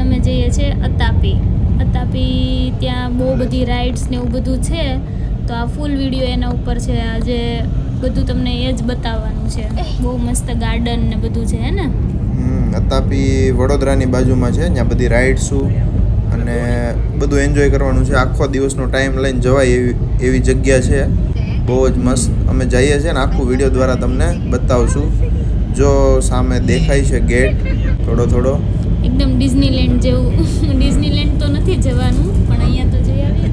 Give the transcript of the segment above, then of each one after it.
અમે જઈએ છીએ અતાપી. અતાપી ત્યાં બહુ બધી રાઇડ્સ ને એવું બધું છે. તો આ ફૂલ વીડિયો એના ઉપર છે. આજે બધું તમને એ જ બતાવવાનું છે. બહુ મસ્ત ગાર્ડન ને બધું છે, હે ને? અતાપી વડોદરાની બાજુમાં છે. ત્યાં બધી રાઇડ્સો અને બધું એન્જોય કરવાનું છે. આખો દિવસનો ટાઈમ લઈને જવાય એવી એવી જગ્યા છે. બહુ જ મસ્ત. અમે જઈએ છીએ ને આખું વીડિયો દ્વારા તમને બતાવશું. જો સામે દેખાય છે ગેટ થોડો થોડો. એકદમ ડિઝનીલેન્ડ જેવું. ડિઝનીલેન્ડ તો નથી જવાનું પણ અહીંયા તો જઈ આવીએ.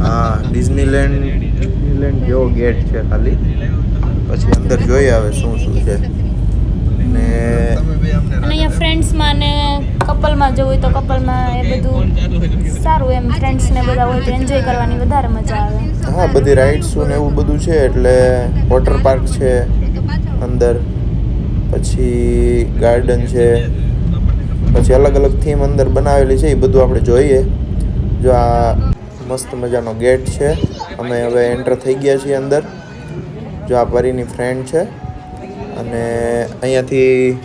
હા ડિઝનીલેન્ડ ડિઝનીલેન્ડ જેવો ગેટ છે ખાલી. પછી અંદર જોઈ આવે શું શું છે. ને અને અહીંયા ફ્રેન્ડ્સમાં ને કપલમાં જવું હોય તો કપલમાં એ બધું સારું એમ ફ્રેન્ડ્સ ને બધા હોય તો એન્જોય કરવાની વધારે મજા આવે. હા બધી રાઇડ્સ ને એવું બધું છે એટલે વોટર પાર્ક છે અંદર. પછી ગાર્ડન છે. પછી અલગ અલગ થીમ અંદર બનાવેલી છે, એ બધું આપણે જોઈએ. જો આ મસ્ત મજાનો ગેટ છે, અમે હવે એન્ટર થઈ ગયા છીએ અંદર. જો આ પરીની ફ્રેન્ડ છે, અને અહીંયાથી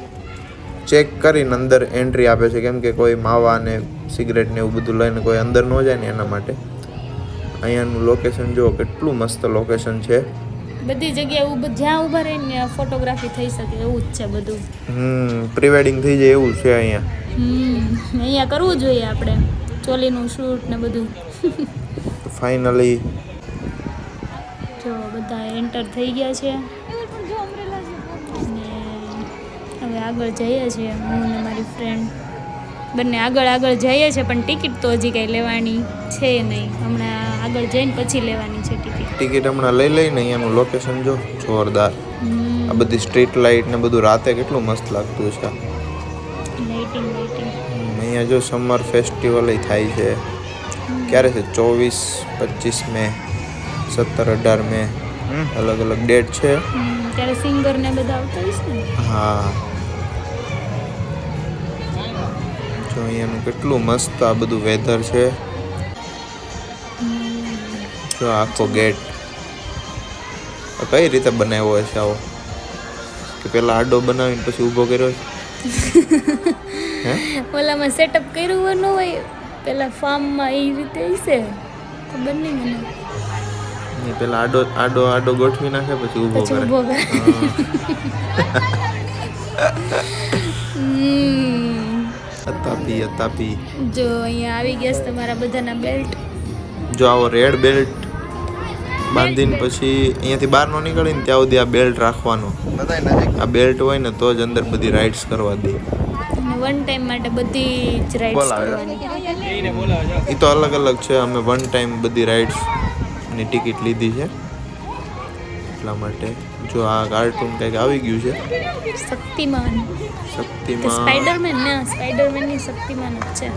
ચેક કરીને અંદર એન્ટ્રી આપે છે, કેમ કે કોઈ માવા ને સિગરેટ ને એવું બધું લઈને કોઈ અંદર ન જાય ને એના માટે. અહીંયાનું લોકેશન જુઓ, કેટલું મસ્ત લોકેશન છે. બધી જગ્યાએ ઊભ જ્યાં ઊભા રહીને ને ફોટોગ્રાફી થઈ શકે એવું જ છે બધું. હમ પ્રી વેડિંગ થઈ જાય એવું છે અહીંયા. હમ અહીંયા કરવું જોઈએ આપણે ચોલીનું શૂટ ને બધું. ફાઇનલી જો બધા એન્ટર થઈ ગયા છે. અને હવે આગળ જઈએ છીએ હું ને મારી ફ્રેન્ડ બંને આગળ આગળ જઈએ છીએ પણ ટિકિટ તો હજી કાંઈ લેવાની છે નહીં. હમણાં આગળ જઈને પછી લેવાની છે ટિકિટ. ટિકિટ હમણાં લઈ લઈને અહીંયાનું લોકેશન જો જોરદાર. આ બધી સ્ટ્રીટ લાઇટ ને બધું રાતે કેટલું મસ્ત લાગતું છે લાઇટિંગ લાઇટિંગ અહીંયા જો સમર ફેસ્ટિવલ થાય છે. ક્યારે છે? ચોવીસ પચીસ મે સત્તર અઢાર મે. અલગ અલગ ડેટ છે. ત્યારે સિંગર ને બધા આવતા હશે હા. જો અહીંયાનું કેટલું મસ્ત આ બધું વેધર છે. જો આખો ગેટ કઈ રીતે બનાવ્યો હશે આવો? કે પેલા આડો બનાવીને પછી ઊભો કર્યો છે? ઓલામાં સેટઅપ કર્યું હોય ન હોય પેલા ફાર્મમાં એ રીતે હશે? ખબર નહીં મને. ને પેલા આડો આડો આડો ગોઠવી નાખે પછી ઊભો કરે. અતાપી અતાપી. જો અહીંયા આવી ગયા છે તમારા બધાના બેલ્ટ જો આવો રેડ બેલ્ટ બાંધીને પછી અહીંયાથી બહાર ન નીકળીને ત્યાં સુધી આ બેલ્ટ રાખવાનો. આ બેલ્ટ હોય ને તો જ અંદર બધી રાઇડ્સ કરવા દે. વન ટાઈમ માટે બધી જ રાઇડ્સ. કરવાની. એ તો અલગ અલગ છે અમે વન ટાઈમ બધી રાઇડ્સની ટિકિટ લીધી છે. એટલા માટે જો આ કાર્ટૂન કંઈક આવી ગયું છે. શક્તિમાન. શક્તિમાન. સ્પાઈડરમેન ના સ્પાઈડરમેનની શક્તિમાન જ છે.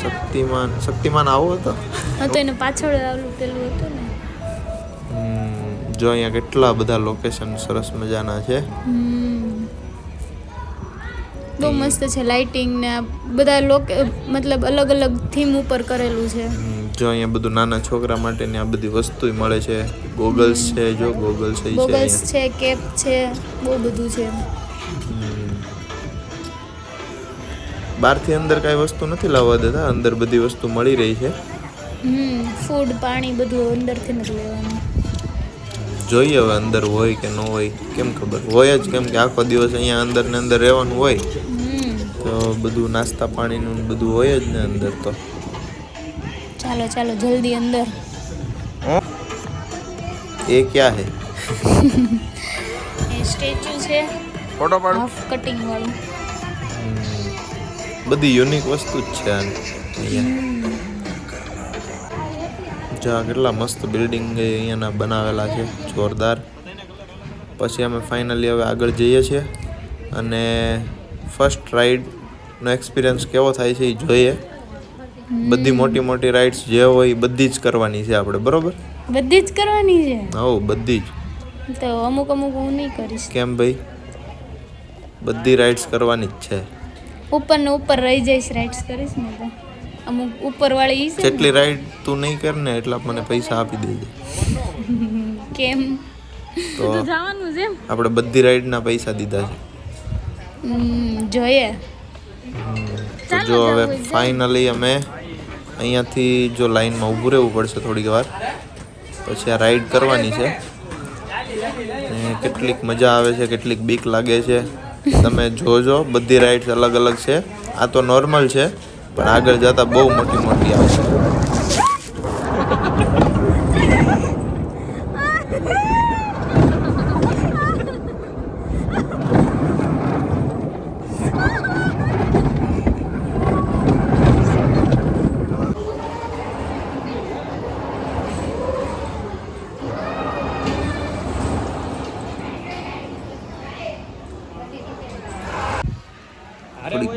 શક્તિમાન શક્તિમાન આવો હતો? હા તો એને પાછળ આવેલું પેલું હતું ને. જો અહીંયા કેટલા બધા લોકેશન સરસ મજાના છે. બહુ મસ્ત છે લાઇટિંગ ને બધા લોક મતલબ અલગ અલગ થીમ ઉપર કરેલું છે. જો અહીંયા બધું નાના છોકરા માટેની આ બધી વસ્તુ મળે છે. ગોગલ્સ છે જો ગોગલ્સ છે ગોગલ્સ છે કેપ છે બહુ બધું છે. બહારથી અંદર કાંઈ વસ્તુ નથી લાવવા દેતા અંદર બધી વસ્તુ મળી રહી છે. હમ ફૂડ પાણી બધું અંદરથી નથી લેવાનું. જોઈએ હવે અંદર હોય કે ન હોય કેમ ખબર? હોય જ કેમ કે આખો દિવસ અહીંયા અંદર ને અંદર રહેવાનું હોય. તો બધું નાસ્તા પાણીનું બધું હોય જ ને અંદર તો. ચાલો ચાલો જલ્દી અંદર. એ ક્યાં હે? એ સ્ટેચ્યુ છે. ફોટો હાફ કટિંગ વાળું. બધી યુનિક વસ્તુ જ છે અહીંયા જો કેટલા મસ્ત બિલ્ડિંગ અહીંયાના બનાવેલા છે જોરદાર. પછી અમે ફાઇનલી હવે આગળ જઈએ છીએ અને ફર્સ્ટ રાઈડનો એક્સપિરિયન્સ કેવો થાય છે એ જોઈએ. બધી મોટી મોટી રાઇડ્સ જે હોય એ બધી જ કરવાની છે આપણે બરોબર? બધી જ કરવાની છે? હવ બધી જ. તો અમુક અમુક હું નહીં કરીશ. કેમ ભાઈ? બધી રાઇડ્સ કરવાની જ છે. ઉપર ને ઉપર રહી જઈશ રાઇડ્સ કરીશ ને તો. અમુક ઉપર વાળી છે જેટલી રાઈડ તું નહીં કર ને એટલા મને પૈસા આપી દેજે. કેમ? તો જવાનું છે આપણે બધી રાઈડના પૈસા દીધા છે. જોઈએ. તો જો હવે ફાઇનલી અમે અહીંયાથી જો લાઈનમાં ઊભું રહેવું પડશે થોડીક વાર પછી આ રાઈડ કરવાની છે. કેટલીક મજા આવે છે કેટલીક બીક લાગે છે. તમે જોજો, બધી રાઈડ્સ અલગ અલગ છે. આ તો નોર્મલ છે, પણ આગળ જતા બહુ મોટી મોટી આવશે.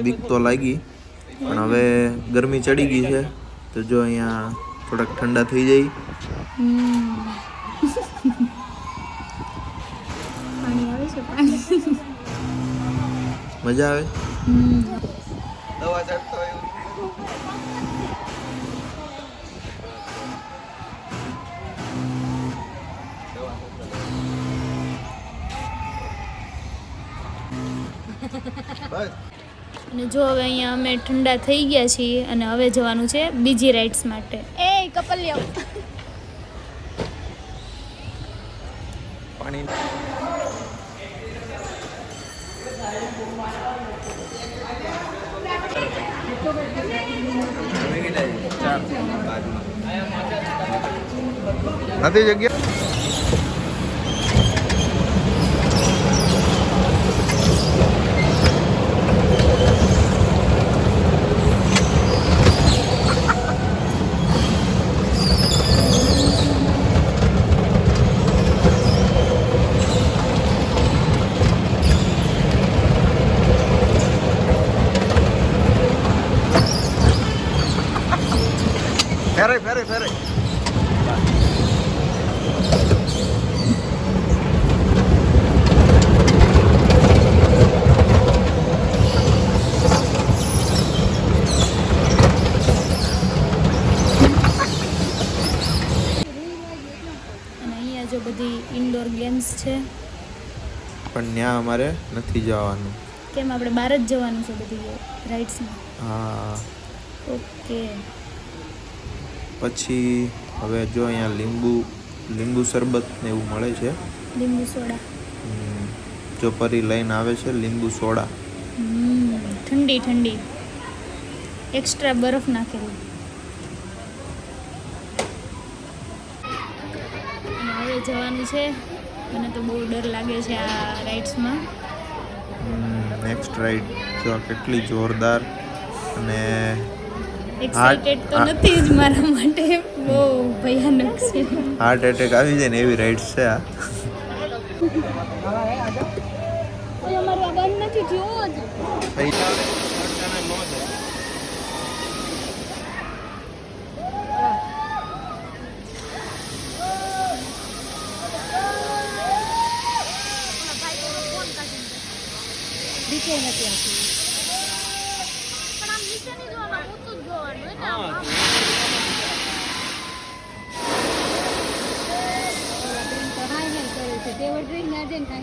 બીક તો લાગી. પણ હવે ગરમી ચડી ગઈ છે. તો જો અહીંયા થોડાક ઠંડા થઈ જાય. મજા આવે? અને જો હવે અહીંયા અમે ઠંડા થઈ ગયા છીએ અને હવે જવાનું છે બીજી રાઇડ્સ માટે. એ કપલિયો પાણી. નથી જગ્યા? ફેરે ફેરે ફેરે અને અહીંયા જો બધી ઇન્ડોર ગેમ્સ છે. પણ ત્યાં અમારે નથી જવાનું. કેમ? આપણે બહાર જ જવાનું છે બધી રાઇડ્સમાં હા. ઓકે પછી હવે જો અહીંયા લીંબુ લીંબુ શરબત ને એવું મળે છે. લીંબુ સોડા. જો પરી લઈને આવે છે લીંબુ સોડા. ઠંડી ઠંડી. એક્સ્ટ્રા બરફ નાખેલો. હવે જવાનું છે. મને તો બહુ ડર લાગે છે આ રાઇડ્સમાં નેક્સ્ટ રાઇડ જો કેટલી જોરદાર અને એક્સાઇટેડ તો નથી જ મારા માટે. બહુ ભયાનક છે. હાર્ટ એટેક આવી જાય ને એવી રાઈડ છે આ. નથી થયું જ હવે અહીંયાથી આવે છે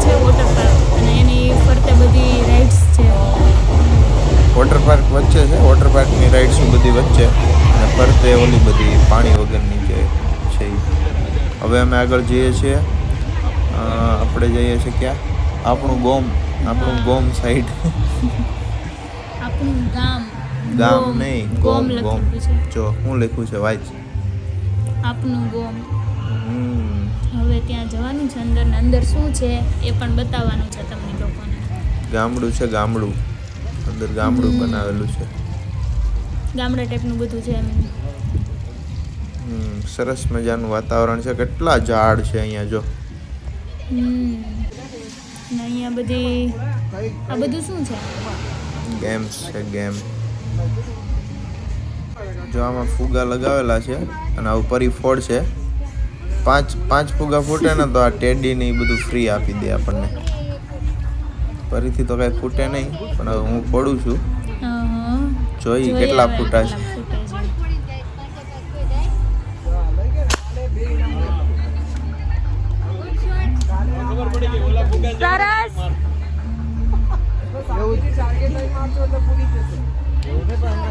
છે વોટર પાર્ક અને એની ફરતે બધી રાઇડ્સ છે. વોટર પાર્ક વચ્ચે છે. વોટર પાર્કની રાઈડ્સ બધી વચ્ચે. અને ફરતે ઓલી બધી પાણી વગરની જે છે. હવે અમે આગળ જઈએ છીએ. આપણે જઈએ છીએ ક્યાં? આપણું ગોમ આપણું ગોમ સાઈડ આપણું ગામ ગામ નહીં ગોમ ગોમ જો હું લખ્યું છે વાંચ. આપનું ગોમ. હવે ત્યાં જવાનું છે અંદર ને અંદર શું છે એ પણ બતાવવાનું છે તમને લોકોને. ગામડું છે ગામડું. અંદર ગામડું બનાવેલું છે. ગામડા ટાઈપનું બધું છે એમ. સરસ મજાનું વાતાવરણ છે. કેટલા ઝાડ છે અહીંયા જો. અહીંયા બધી આ બધું શું છે? ગેમ્સ છે ગેમ. જો આમાં ફુગા લગાવેલા છે અને આવું પરી ફોડ છે. પાંચ પાંચ ફુગા ફૂટે ને તો આ ટેડી ને એ બધું ફ્રી આપી દે આપણને. ફરીથી તો કાંઈ ફૂટે નહીં પણ હું ફોડું છું. જોઈ કેટલા ફૂટા છે.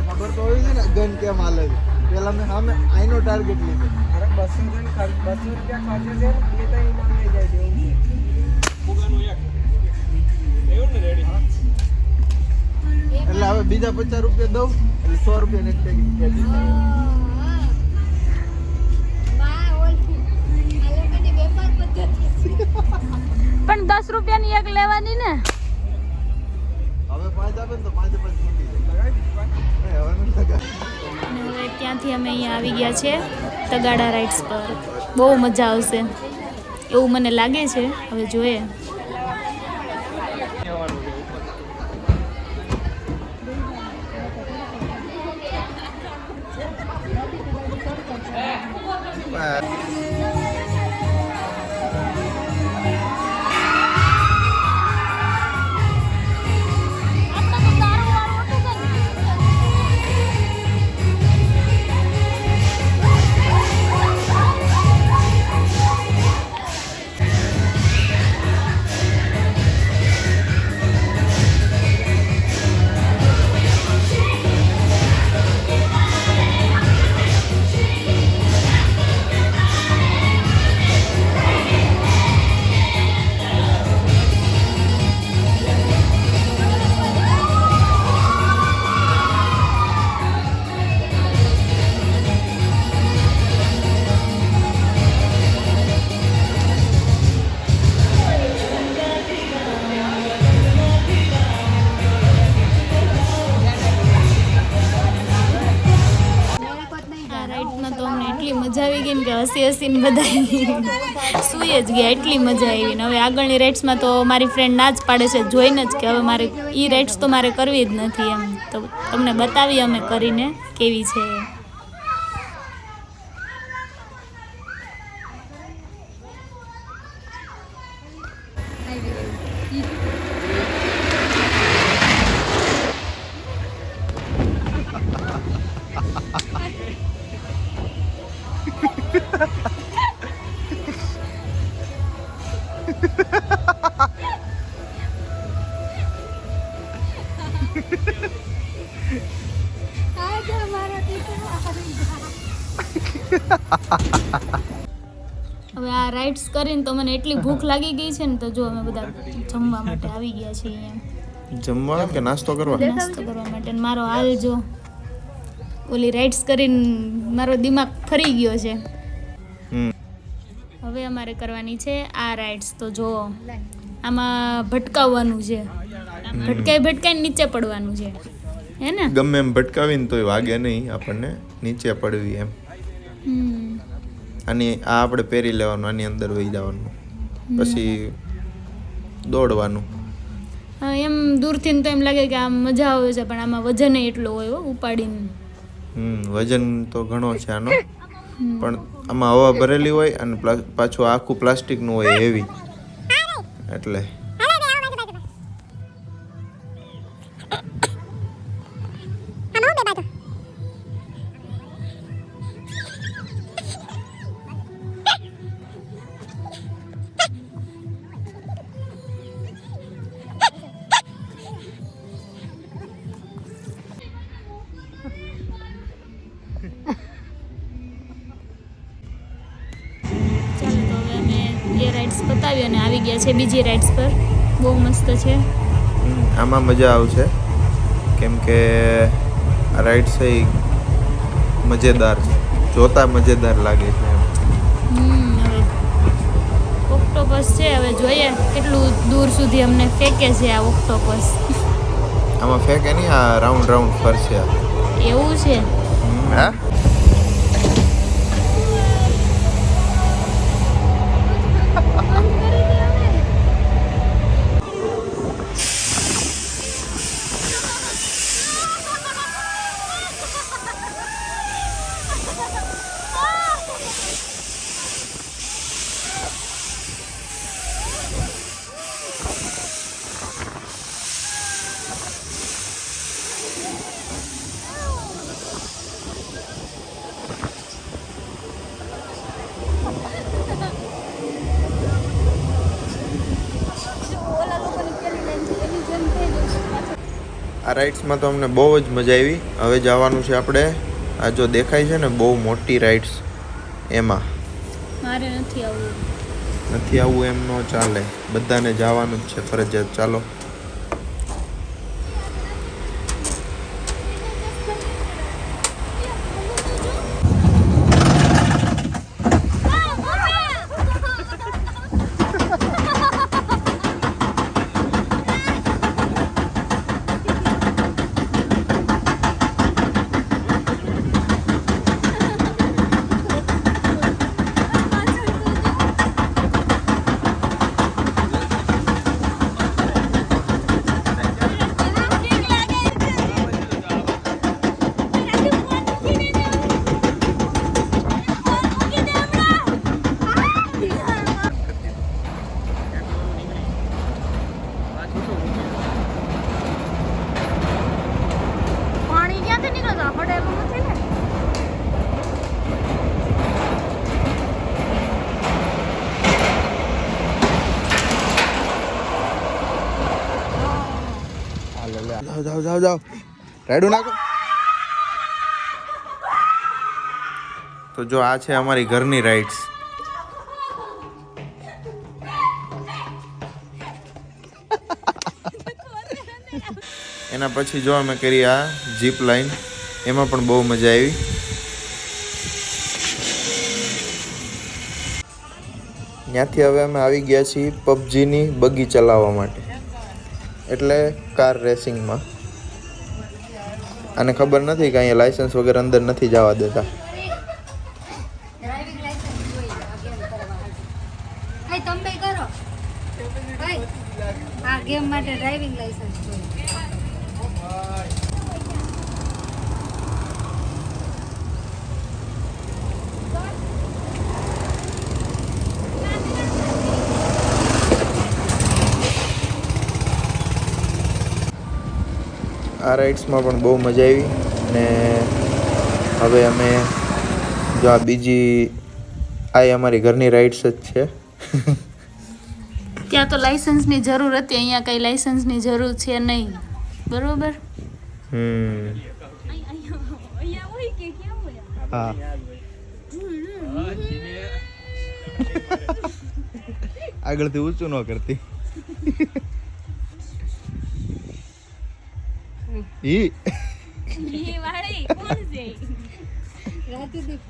ખબર તો હોય છે ને ગન કેમ હાલે છે મેં સામે આઈનો ટાર્ગેટ લીધો અરે બસો રૂપિયા ખર્ચે છે એટલે હવે બીજા પચાસ રૂપિયા દઉં એટલે સો રૂપિયા ને પણ દસ રૂપિયાની એક લેવાની ને? ત્યાંથી અમે અહીંયા આવી ગયા છે તગાડા રાઇડ્સ પર. બહુ મજા આવશે. એવું મને લાગે છે. હવે જોઈએ. ને કે હસી હસીને બધા સૂઈ જ ગયા, એટલી મજા આવી ને હવે આગળની રાઇડ્સમાં તો મારી ફ્રેન્ડ ના જ પાડે છે, જોઈને જ કે હવે મારે એ રાઇડ્સ તો મારે કરવી જ નથી એમ તો તમને બતાવી અમે કરીને કેવી છે એ. હવે આ રાઇડ્સ કરીને તો મને એટલી ભૂખ લાગી ગઈ છે ને તો જો અમે બધા જમવા માટે આવી ગયા છીએ અહીંયા જમવા કે નાસ્તો કરવા? નાસ્તો કરવા માટે ને મારો હાલ જો ઓલી રાઇડ્સ કરીને મારો દિમાગ ફરી ગયો છે. અમારે કરવાની છે. આ રાઇડ્સ તો જો આમાં ભટકાવવાનું છે. ભટકાઈ ભટકાઈને નીચે પડવાનું છે. હે ને? ગમે એમ ભટકાવીને તોય વાગે નહીં આપણને નીચે પડવી એમ. હમ. આની આ આપણે પહેરી લેવાનું આની અંદર વહી જવાનું. પછી દોડવાનું. એમ દૂરથી તો એમ લાગે કે આમ મજા આવે છે પણ આમાં વજન એટલો હોય ઉપાડીને. હમ વજન તો ઘણો છે આનો. પણ આમાં હવા ભરેલી હોય અને પાછું આખું પ્લાસ્ટિકનું હોય હેવી એટલે ગયા છે બીજી રાઇડ્સ પર. બહુ મસ્ત છે. આમાં મજા આવશે. કેમ કે આ રાઇડ્સ એ મજેદાર જોતા મજેદાર લાગે છે ઓક્ટોપસ છે હવે જોઈએ કેટલું દૂર સુધી અમને ફેંકે છે આ ઓક્ટોપસ આમાં ફેંકે નહીં આ રાઉન્ડ રાઉન્ડ ફરશે. એવું છે? હા. રાઇડ્સમાં તો અમને બહુ જ મજા આવી. હવે જવાનું છે આપણે. આ જો દેખાય છે ને બહુ મોટી રાઇડ્સ એમાં. મારે નથી આવવું. નથી આવવું એમ ન ચાલે. બધાને જવાનું જ છે ફરજિયાત. ચાલો પાણી ક્યાંથી નીકળતો આપણે એવું નથી ને જાઓ જાઓ. જાઓ નાખો. તો જો આ છે અમારી ઘરની રાઇડ્સ એના પછી જો અમે કરી આ જીપ લાઈન એમાં પણ બહુ મજા આવી. ત્યાંથી હવે અમે આવી ગયા છીએ પબજીની બગી ચલાવવા માટે. એટલે કાર રેસિંગમાં આને ખબર નથી કે અહીંયા લાઇસન્સ વગર અંદર નથી જવા દેતા ડ્રાઇવિંગ લાયસન્સ જોઈએ આ ગેમ કરવા હાય તમે કરો હાય આ ગેમ માટે ડ્રાઇવિંગ લાયસન્સ જોઈએ આ રાઇડ્સમાં પણ બહુ મજા આવી અને હવે અમે જો આ બીજી આ અમારી ઘરની રાઇડ્સ જ છે. ત્યાં તો લાયસન્સની જરૂર હતી અહીંયા કઈ લાયસન્સની જરૂર છે નહીં. બરોબર? હમ. હા. આગળથી ઊંચું ન કરતી. ઈ રાજદીપ.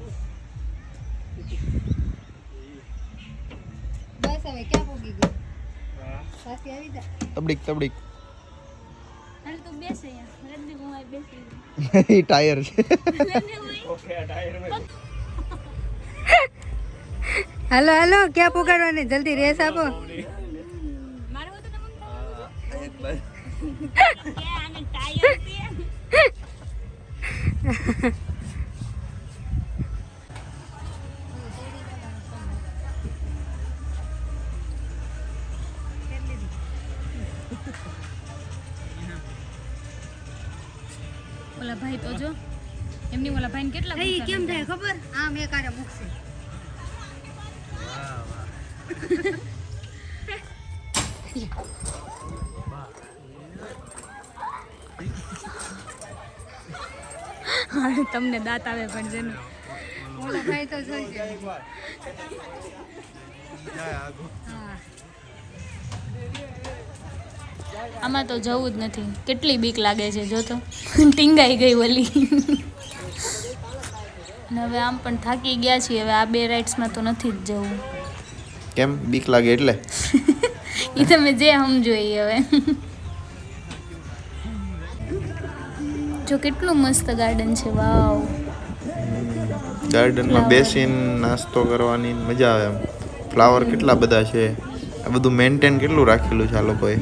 બસ હવે ક્યાં પોગી ગઈ પાછી આવી જા. તબડીક તબડીક. અરે તું બેસ અહીંયા. રદ્દી હું અહીં બેસી ઈ ટાયર છે. હાલો હાલો ક્યાં પોગાડવાની? જલ્દી રેસ આપો. મારે તો ઓલા ભાઈ તો જો એમની ઓલા ભાઈને કેટલા એ કેમ થાય ખબર? આમ એક આરે મૂકશે. હા, તમને દાંત આવે પણ જેનું. ઓલો ભાઈ તો જોઈ હા. આમાં તો જવું જ નથી. કેટલી બીક લાગે છે જો તો. ટીંગાઈ ગઈ વલી અને હવે આમ પણ થાકી ગયા છીએ હવે આ બે રાઇડ્સમાં તો નથી જ જવું. કેમ? બીક લાગે એટલે? એ તમે જે સમજો એ હવે. જો કેટલું મસ્ત ગાર્ડન છે વાવ ગાર્ડનમાં બેસીને નાસ્તો કરવાની મજા આવે એમ. ફ્લાવર કેટલા બધા છે? આ બધું મેન્ટેન કેટલું રાખેલું છે આ લોકોએ?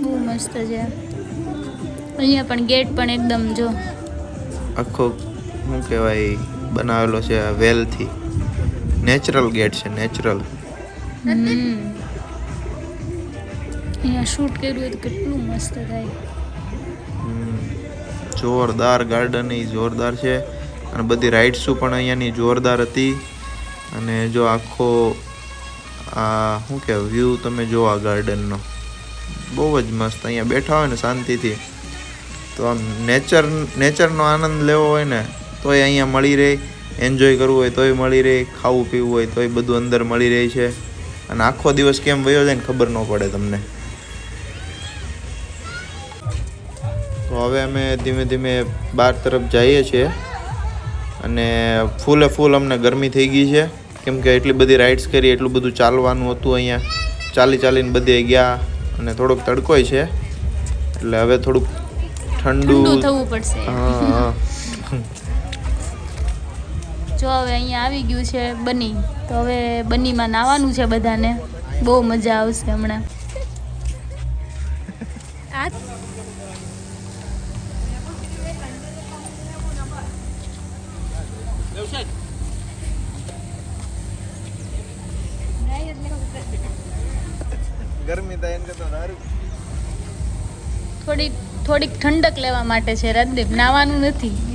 બહુ મસ્ત છે. અહીંયા પણ ગેટ પણ એકદમ જો. આખો શું કહેવાય બનાવેલો છે આ વેલથી. નેચરલ ગેટ છે નેચરલ અહીંયા શૂટ કર્યું હોય તો કેટલું મસ્ત થાય. જોરદાર ગાર્ડન એ જોરદાર છે. અને બધી રાઇડ્સો પણ અહીંયાની જોરદાર હતી. અને જો આખો આ શું કહેવાય વ્યૂ તમે જો આ ગાર્ડનનો. બહુ જ મસ્ત, અહીંયા બેઠા હોય ને શાંતિથી. તો આમ નેચર, નેચરનો આનંદ લેવો હોય ને, તોય અહીંયા મળી રહે. એન્જોય કરવું હોય તોય મળી રહે. ખાવું, પીવું હોય તોય બધું અંદર મળી રહે છે. અને આખો દિવસ કેમ વયો જાય ને ખબર ન પડે તમને. હવે અમે ધીમે ધીમે બહાર તરફ જઈએ છીએ. અને ફૂલે ફૂલ અમને ગરમી થઈ ગઈ છે. કેમ કે એટલી બધી રાઇડ્સ કરી એટલું બધું ચાલવાનું હતું અહીંયા. ચાલી ચાલીને બધે ગયા અને થોડોક તડકોય છે. એટલે હવે થોડુંક ઠંડુ થવું પડશે. હા હા. જો હવે અહીંયા આવી ગયું છે બની. તો હવે બનીમાં નાવાનું છે બધાને. બહુ મજા આવશે હમણાં. આ ગરમી થાય એને કરતા સારું થોડીક થોડીક ઠંડક લેવા માટે છે રાજદીપ. નાવાનું નથી.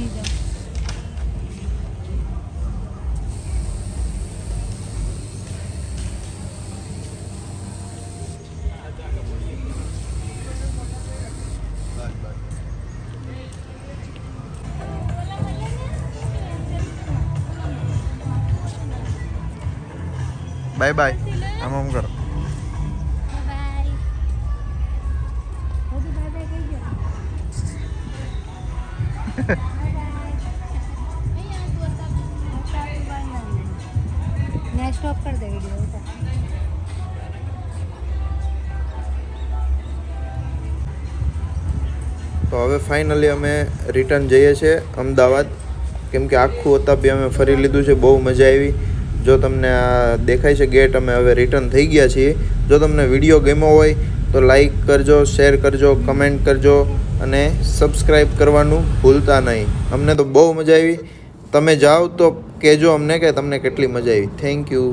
તો હવે ફાઇનલી અમે રિટર્ન જઈએ છીએ અમદાવાદ. કેમ કે આખું ઓતાપી અમે ફરી લીધું છે, બહુ મજા આવી. જો તમને આ દેખાય છે ગેટ અમે હવે રિટર્ન થઈ ગયા છીએ. જો તમને વીડિયો ગમ્યો હોય, તો લાઈક કરજો શેર કરજો કમેન્ટ કરજો અને સબસ્ક્રાઈબ કરવાનું ભૂલતા નહીં. અમને તો બહુ મજા આવી. તમે જાઓ તો કહેજો અમને કે તમને કેટલી મજા આવી. Thank you